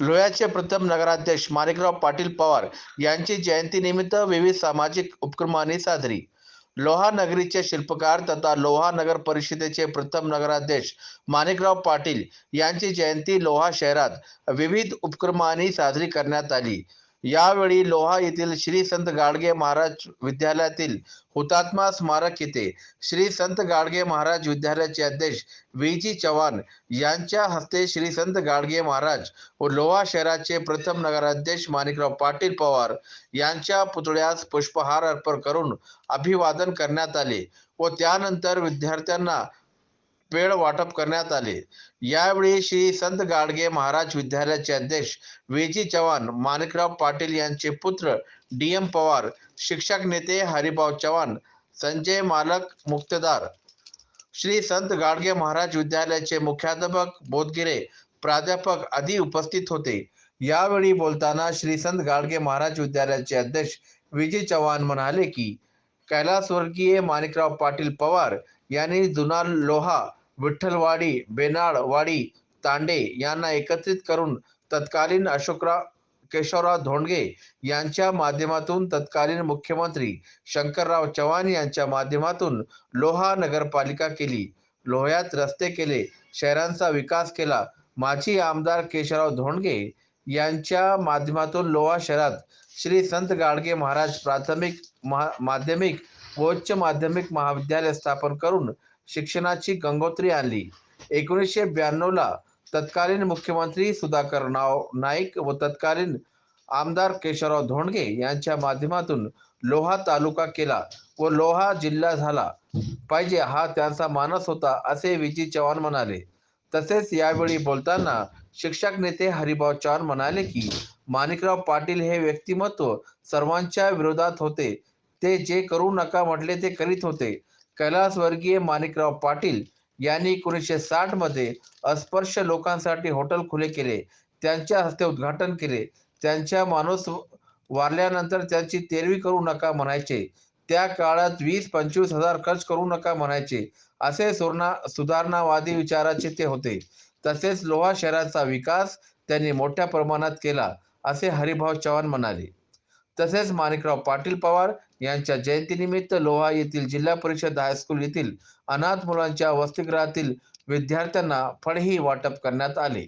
लोह्याचे प्रथम नगराध्यक्ष माणिकराव पाटील पवार यांची जयंतीनिमित्त विविध सामाजिक उपक्रमांनी साजरी. लोहा नगरीचे शिल्पकार तथा लोहा नगर परिषदेचे प्रथम नगराध्यक्ष माणिकराव पाटील यांची जयंती लोहा शहरात विविध उपक्रमांनी साजरी करण्यात आली. यावेळी लोहा येथील श्री संत गाडगे महाराज विद्यालयातील हुतात्मा स्मारक येथे श्री संत गाडगे महाराज विद्यालयाचे अध्यक्ष व्ही जी चव्हाण यांच्या हस्ते श्री संत गाडगे महाराज व लोहा शहराचे प्रथम नगराध्यक्ष माणिकराव पाटील पवार यांच्या पुतळ्यास पुष्पहार अर्पण करून अभिवादन करण्यात आले व त्यानंतर विद्यार्थ्यांना पेड वाटप करण्यात आले. यावेळी श्री संत गाडगे महाराज विद्यालयाचे अध्यक्ष वेजी चव्हाण माणिकराव पाटील यांचे पुत्र डी एम पवार शिक्षक नेते हरिभाव चव्हाण संजय मालक मुक्तेदार श्री संत गाडगे महाराज विद्यालयाचे मुख्याध्यापक बोधगिरे प्राध्यापक आदी उपस्थित होते. यावेळी बोलताना श्री संत गाडगे महाराज विद्यालयाचे अध्यक्ष विजय चव्हाण म्हणाले की कैलासवर्गीय माणिकराव पाटील पवार यांनी जुना लोहा विठ्ठलवाडी बेनाळवाडी तांडे यांना एकत्रित करून तत्कालीन अशोकराव केशवराव धोंडगे यांच्या माध्यमातून तत्कालीन मुख्यमंत्री शंकरराव चव्हाण यांच्या माध्यमातून लोहा नगरपालिका केली. लोह्यात रस्ते केले शहरांचा विकास केला. माजी आमदार केशवराव धोंडगे यांच्या माध्यमातून लोहा शहरात श्री संत गाडगे महाराज प्राथमिक महा माध्यमिक व उच्च माध्यमिक महाविद्यालय स्थापन करून शिक्षणाची गंगोत्री आणली. एकोणीसशे ब्याण्णवला तत्कालीन मुख्यमंत्री सुधाकर नाव नाईक व तत्कालीन आमदार केशवराव धोंडगे यांच्या माध्यमातून लोहा तालुका केला व लोहा जिल्हा झाला. पाहिजे हा त्यांचा मानस होता असे विजी चव्हाण म्हणाले. तसेच यावेळी बोलताना शिक्षक नेते हरिभाऊ चव्हाण म्हणाले की माणिकराव पाटील हे व्यक्तिमत्व सर्वांच्या विरोधात होते. ते जे करू नका म्हटले ते करीत होते. कैलासवर्गीय माणिकराव पाटील यांनी एकोणीसशे साठमध्ये अस्पर्श लोकांसाठी हॉटेल खुले केले. त्यांच्या हस्ते उद्घाटन केले. त्यांच्या माणूस वारल्यानंतर त्यांची तेरवी करू नका म्हणायचे. त्या काळात वीस पंचवीस हजार खर्च करू नका म्हणायचे. असे सुरणा सुधारणावादी विचाराचे ते होते. तसेच लोहा शहराचा विकास त्यांनी मोठ्या प्रमाणात केला असे हरिभाऊ चव्हाण म्हणाले. तसेच माणिकराव पाटील पवार यांच्या जयंतीनिमित्त लोहा येथील जिल्हा परिषद हायस्कूल येथील अनाथ मुलांच्या वसतिगृहातील विद्यार्थ्यांना फळही वाटप करण्यात आले.